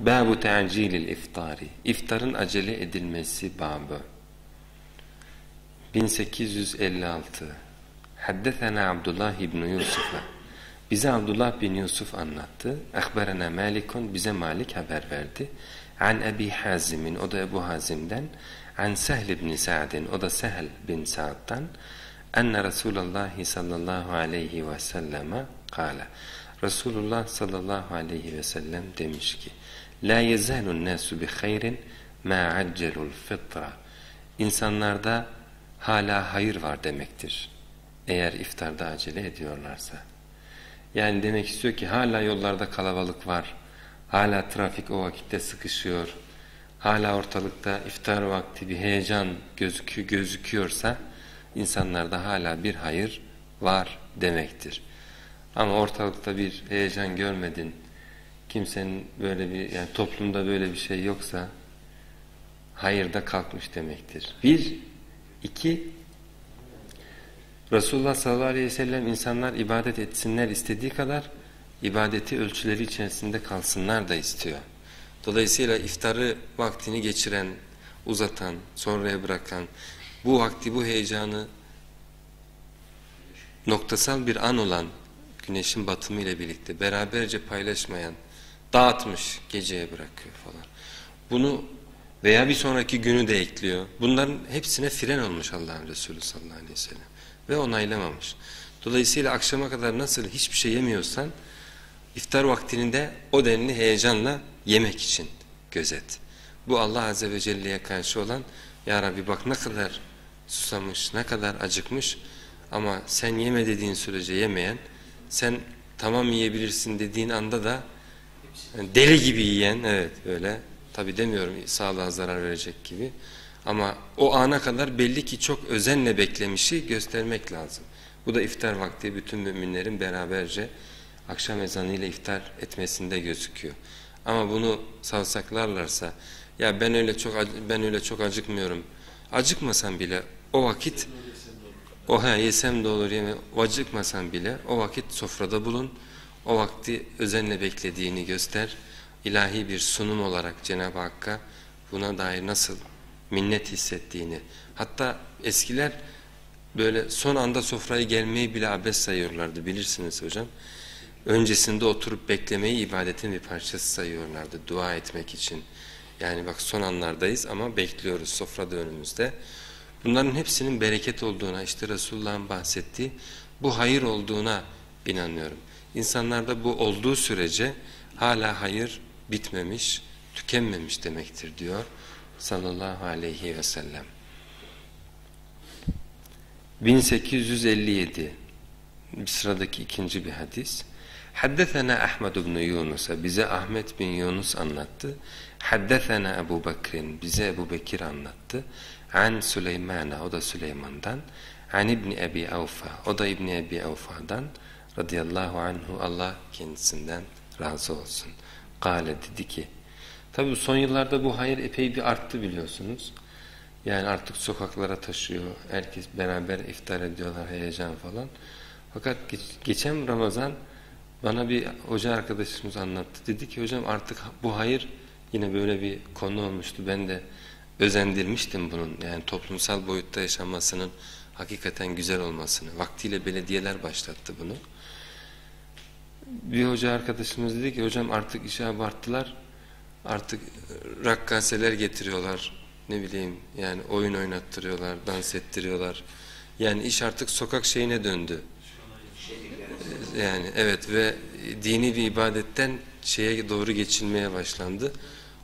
Babu te'cilil iftari. İftarın acele edilmesi babı. 1856 Haddethena Abdullah İbni Yusuf'a Bize Abdullah bin Yusuf anlattı. Ekberena Malikun bize Malik haber verdi. An Ebi Hazim'in o da Ebu Hazim'den. An Sehl ibn Sa'din o da Sehl bin Sa'd'dan. Enne Resulullah sallallahu aleyhi ve selleme kâle. Resulullah sallallahu aleyhi ve sellem demiş ki La yezalun nasu bi hayrin ma accelul fitra. İnsanlarda hala hayır var demektir. Eğer iftarda acele ediyorlarsa. Yani demek istiyor ki hala yollarda kalabalık var. Hala trafik o vakitte sıkışıyor. Hala ortalıkta iftar vakti bir heyecan gözüküyor, gözüküyorsa insanlarda hala bir hayır var demektir. Ama ortalıkta bir heyecan görmedin, kimsenin böyle bir yani toplumda böyle bir şey yoksa hayır da kalkmış demektir. Bir, iki, Resulullah sallallahu aleyhi ve sellem insanlar ibadet etsinler istediği kadar ibadeti ölçüleri içerisinde kalsınlar da istiyor. Dolayısıyla iftarı vaktini geçiren, uzatan, sonraya bırakan, bu vakti, bu heyecanı noktasal bir an olan güneşin batımı ile birlikte beraberce paylaşmayan, dağıtmış, geceye bırakıyor falan. Bunu veya bir sonraki günü de ekliyor. Bunların hepsine fren olmuş Allah'ın Resulü sallallahu aleyhi ve sellem ve onaylamamış. Dolayısıyla akşama kadar nasıl hiçbir şey yemiyorsan iftar vaktinde o denli heyecanla yemek için gözet. Bu Allah Azze ve Celle'ye karşı olan Ya Rabbi bak ne kadar susamış, ne kadar acıkmış ama sen yeme dediğin sürece yemeyen, sen tamam yiyebilirsin dediğin anda da deli gibi yiyen, evet öyle tabi demiyorum sağlığa zarar verecek gibi ama o ana kadar belli ki çok özenle beklemişi göstermek lazım. Bu da iftar vakti bütün müminlerin beraberce akşam ezanıyla iftar etmesinde gözüküyor. Ama bunu savsaklarlarsa ya ben öyle çok ben öyle çok acıkmıyorum. Acıkmasan bile o vakit o ha yesem de olur yeme acıkmasan bile o vakit sofrada bulun. O vakti özenle beklediğini göster. İlahi bir sunum olarak Cenab-ı Hakk'a buna dair nasıl minnet hissettiğini. Hatta eskiler böyle son anda sofraya gelmeyi bile abes sayıyorlardı bilirsiniz hocam. Öncesinde oturup beklemeyi ibadetin bir parçası sayıyorlardı dua etmek için. Yani bak son anlardayız ama bekliyoruz sofrada önümüzde. Bunların hepsinin bereket olduğuna işte Resulullah'ın bahsettiği bu hayır olduğuna inanıyorum. İnsanlarda bu olduğu sürece hala hayır bitmemiş, tükenmemiş demektir diyor sallallahu aleyhi ve sellem. 1857 bir sıradaki ikinci bir hadis. Haddesena Ahmed bin Yunus bize Ahmet bin Yunus anlattı. Haddesena Ebu Bekir'in bize Ebu Bekir anlattı. An Süleymana o da Süleyman'dan. An İbni Ebi Avfa o da İbni Ebi Avfa'dan radıyallahu anhu Allah kendisinden razı olsun. Kale dedi ki Tabi son yıllarda bu hayır epey bir arttı biliyorsunuz. Yani artık sokaklara taşıyor. Herkes beraber iftar ediyorlar heyecan falan. Fakat geç, geçen Ramazan bana bir hoca arkadaşımız anlattı. Dedi ki hocam artık bu hayır yine böyle bir konu olmuştu. Ben de özendirmiştim bunun. Yani toplumsal boyutta yaşanmasının hakikaten güzel olmasını. Vaktiyle belediyeler başlattı bunu. Bir hoca arkadaşımız dedi ki hocam artık işe abarttılar artık rakkaseler getiriyorlar ne bileyim yani oyun oynattırıyorlar dans ettiriyorlar yani iş artık sokak şeyine döndü yani evet ve dini bir ibadetten şeye doğru geçilmeye başlandı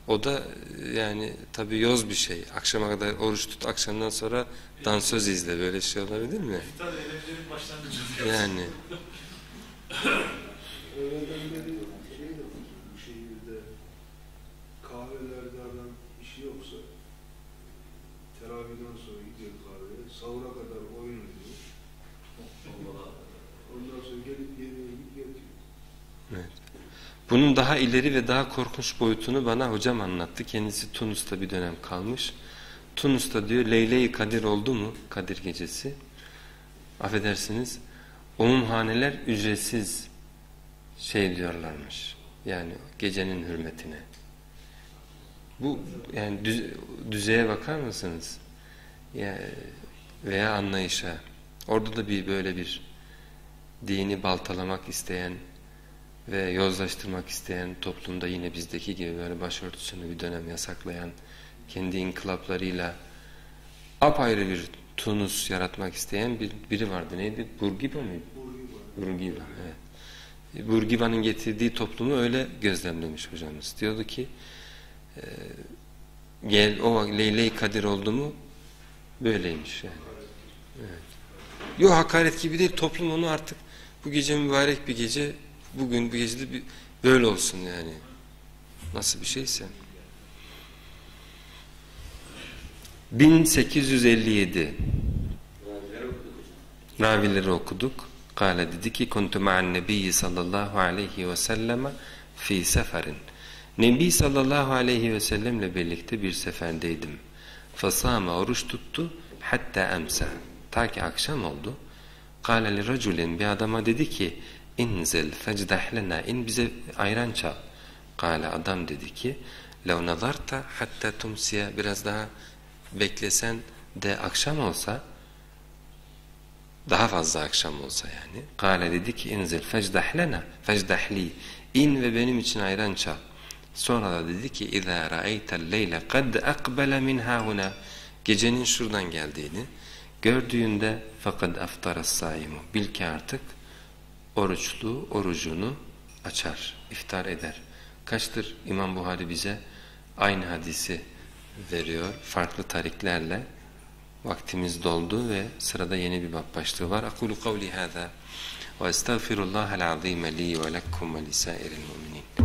o da yani tabi yoz bir şey akşama kadar oruç tut akşamdan sonra dansöz izle böyle şey olabilir mi yani teravihden sonra gidiyor kahveye, sahura kadar oyun oynuyor. Ondan sonra gelip yemeğe gidip yatıyor. Bunun daha ileri ve daha korkunç boyutunu bana hocam anlattı. Kendisi Tunus'ta bir dönem kalmış. Tunus'ta diyor Leyle-i Kadir oldu mu? Kadir gecesi. Affedersiniz. Umumhaneler ücretsiz şey diyorlarmış. Yani gecenin hürmetine. Bu yani düz, düzeye bakar mısınız? Ya, veya anlayışa. Orada da bir böyle bir dini baltalamak isteyen ve yozlaştırmak isteyen toplumda yine bizdeki gibi böyle başörtüsünü bir dönem yasaklayan kendi inkılaplarıyla apayrı bir Tunus yaratmak isteyen bir, biri vardı. Neydi? Burgiba mıydı? Burgiba. Evet. Burgiba'nın getirdiği toplumu öyle gözlemlemiş hocamız. Diyordu ki e, gel o Leyle-i Kadir oldu mu böyleymiş yani. Evet. Yok hakaret gibi değil. Toplum onu artık bu gece mübarek bir gece bugün bu gecede bir, böyle olsun yani. Nasıl bir şeyse. 1857 Ravileri okuduk. Kale dedi ki kuntu ma'an nebiyyi sallallahu aleyhi ve selleme fi seferin. Nebi sallallahu aleyhi ve sellemle birlikte bir seferdeydim. Fasame oruç tuttu hatta emsa. Ta ki akşam oldu. Kale li raculin bir adama dedi ki inzil fecdah lena in bize ayran çal. Kale adam dedi ki lev nazarta hatta tumsiya biraz daha beklesen de akşam olsa daha fazla akşam olsa yani. Kale dedi ki inzil fecdah lena fecdahli in ve benim için ayran çal. Sonra da dedi ki اِذَا رَأَيْتَ اللَّيْلَ قَدْ أَقْبَلَ مِنْ هَاهُنَا Gecenin şuradan geldiğini gördüğünde fakat aftaras saimu bil ki artık oruçlu orucunu açar, iftar eder. Kaçtır İmam Buhari bize aynı hadisi veriyor farklı tariklerle. Vaktimiz doldu ve sırada yeni bir bab başlığı var. Akulu kavli hâzâ ve estağfirullahal azîme li ve lekkum ve lisairil.